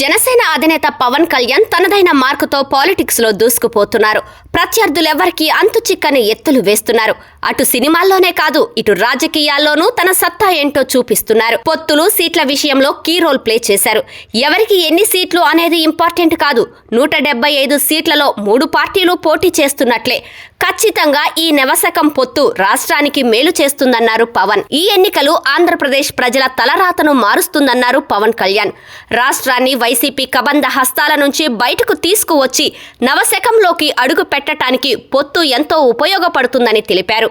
జనసేన అధినేత పవన్ కళ్యాణ్ తనదైన మార్కుతో పాలిటిక్స్లో దూసుకుపోతున్నారు. ప్రత్యర్థులెవ్వరికీ అంతు చిక్కని ఎత్తులు వేస్తున్నారు. అటు సినిమాల్లోనే కాదు ఇటు రాజకీయాల్లోనూ తన సత్తా ఏంటో చూపిస్తున్నారు. పొత్తులు సీట్ల విషయంలో కీ రోల్ ప్లే చేశారు. ఎవరికి ఎన్ని సీట్లు అనేది ఇంపార్టెంట్ కాదు. నూట డెబ్బై ఐదు సీట్లలో మూడు పార్టీలు పోటీ చేస్తున్నట్లే. ఖచ్చితంగా ఈ నెవసకం పొత్తు రాష్ట్రానికి మేలు చేస్తుందన్నారు పవన్. ఈ ఎన్నికలు ఆంధ్రప్రదేశ్ ప్రజల తలరాతను మారుస్తుందన్నారు పవన్ కళ్యాణ్. రాష్ట్రాన్ని వైసీపీ కబంధ హస్తాల నుంచి బయటకు తీసుకువచ్చి నవశకంలోకి అడుగు పెట్టడానికి పొత్తు ఎంతో ఉపయోగపడుతుందని తెలిపారు.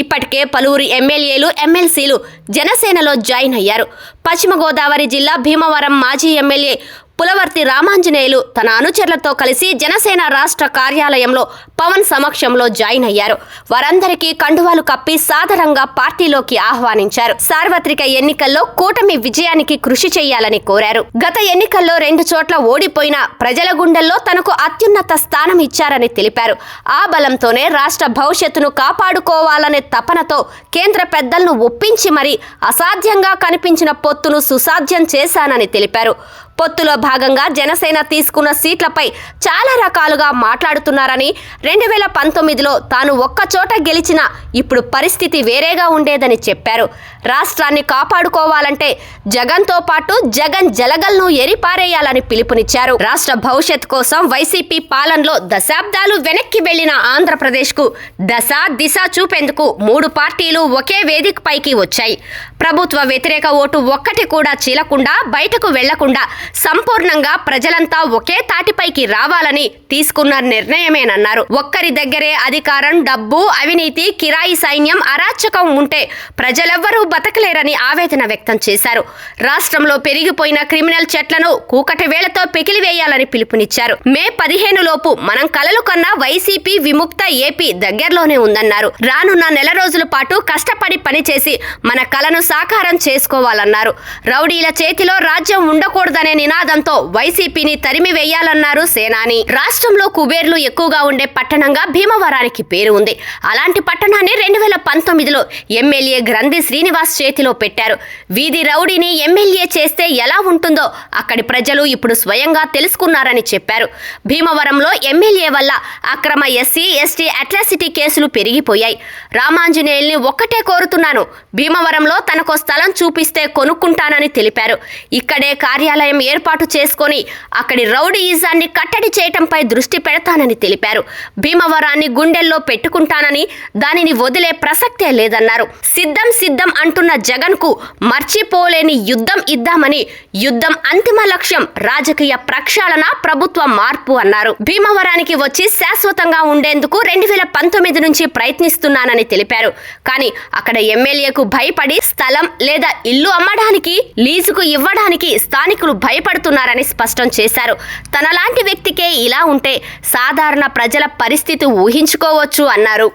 ఇప్పటికే పలువురు ఎమ్మెల్యేలు ఎమ్మెల్సీలు జనసేనలో జాయిన్ అయ్యారు. పశ్చిమ గోదావరి జిల్లా భీమవరం మాజీ ఎమ్మెల్యే పులవర్తి రామాంజనేయులు తన అనుచరులతో కలిసి జనసేన రాష్ట్ర కార్యాలయంలో పవన్ సమక్షంలో జాయిన్ అయ్యారు. వారందరికీ కండువాలు కప్పి సాదరంగా పార్టీలోకి ఆహ్వానించారు. సార్వత్రిక ఎన్నికల్లో కూటమి విజయానికి కృషి చేయాలని కోరారు. గత ఎన్నికల్లో రెండు చోట్ల ఓడిపోయిన ప్రజల గుండెల్లో తనకు అత్యున్నత స్థానం ఇచ్చారని తెలిపారు. ఆ బలంతోనే రాష్ట్ర భవిష్యత్తును కాపాడుకోవాలనే తపనతో కేంద్ర పెద్దలను ఒప్పించి మరీ అసాధ్యంగా కనిపించిన పొత్తును సుసాధ్యం చేశానని తెలిపారు. పొత్తులో భాగంగా జనసేన తీసుకున్న సీట్లపై చాలా రకాలుగా మాట్లాడుతున్నారని రెండు వేల పంతొమ్మిదిలో తాను ఒక్కచోట గెలిచిన ఇప్పుడు పరిస్థితి వేరేగా ఉండేదని చెప్పారు. రాష్ట్రాన్ని కాపాడుకోవాలంటే జగన్తో పాటు జగన్ జలగల్ను ఎరిపారేయాలని పిలుపునిచ్చారు. రాష్ట్ర భవిష్యత్ కోసం వైసీపీ పాలనలో దశాబ్దాలు వెనక్కి వెళ్ళిన ఆంధ్రప్రదేశ్కు దశ దిశ చూపేందుకు మూడు పార్టీలు ఒకే వేదికపైకి వచ్చాయి. ప్రభుత్వ వ్యతిరేక ఓటు ఒక్కటి కూడా చీలకుండా బయటకు వెళ్ళకుండా సంపూర్ణంగా ప్రజలంతా ఒకే తాటిపైకి రావాలని తీసుకున్న నిర్ణయమేనన్నారు. ఒక్కరి దగ్గరే అధికారం డబ్బు అవినీతి కిరాయి సైన్యం అరాచకం ఉంటే ప్రజలెవ్వరూ బతకలేరని ఆవేదన వ్యక్తం చేశారు. రాష్ట్రంలో పెరిగిపోయిన క్రిమినల్ చెట్లను కూకటి వేళ్ళతో పెకిలివేయాలని పిలుపునిచ్చారు. మే పదిహేను లోపు మనం కలలు కన్నా వైసీపీ విముక్త ఏపీ దగ్గరలోనే ఉందన్నారు. రానున్న నెల రోజుల పాటు కష్టపడి పనిచేసి మన కలను సాకారం చేసుకోవాలన్నారు. రౌడీల చేతిలో రాజ్యం ఉండకూడదనే నినాదంతో వైసీపీని తరిమి వేయాలన్నారు సేనాని. రాష్ట్రంలో కుబేర్లు ఎక్కువగా ఉండే పట్టణంగా భీమవరానికి పేరు ఉంది. అలాంటి పట్టణాన్ని రెండు వేల పంతొమ్మిదిలో ఎమ్మెల్యే గ్రంథి శ్రీనివాస్ చేతిలో పెట్టారు. వీధి రౌడీని ఎమ్మెల్యే చేస్తే ఎలా ఉంటుందో అక్కడి ప్రజలు ఇప్పుడు స్వయంగా తెలుసుకున్నారని చెప్పారు. భీమవరంలో ఎమ్మెల్యే వల్ల అక్రమ ఎస్సీ ఎస్టీ అట్రాసిటీ కేసులు పెరిగిపోయాయి. రామాంజనేయుల్ని ఒక్కటే కోరుతున్నాను. భీమవరంలో తనకో స్థలం చూపిస్తే కొనుక్కుంటానని తెలిపారు. ఇక్కడే కార్యాలయం ఏర్పాటు చేసుకొని అక్కడి రౌడీయిజాన్ని కట్టడి చేయటంపై దృష్టి పెడతానని తెలిపారు. భీమవరాన్ని గుండెల్లో పెట్టుకుంటానని దానిని వదిలే ప్రసక్తే లేదన్నారు. సిద్ధం సిద్ధం అంటున్న జగన్కు మర్చిపోలేని యుద్ధం ఇద్దామని యుద్ధం అంతిమ లక్ష్యం రాజకీయ ప్రక్షాళన ప్రభుత్వ మార్పు అన్నారు. భీమవరానికి వచ్చి శాశ్వతంగా ఉండేందుకు రెండు వేల పంతొమ్మిది నుంచి ప్రయత్నిస్తున్నానని తెలిపారు. కానీ అక్కడ ఎమ్మెల్యేకు భయపడి స్థలం లేదా ఇల్లు అమ్మడానికి లీజుకు ఇవ్వడానికి స్థానికులు భయపడుతున్నారని స్పష్టం చేశారు. తనలాంటి వ్యక్తికే ఇలా ఉంటే సాధారణ ప్రజల పరిస్థితి ఊహించుకోవచ్చు అన్నారు.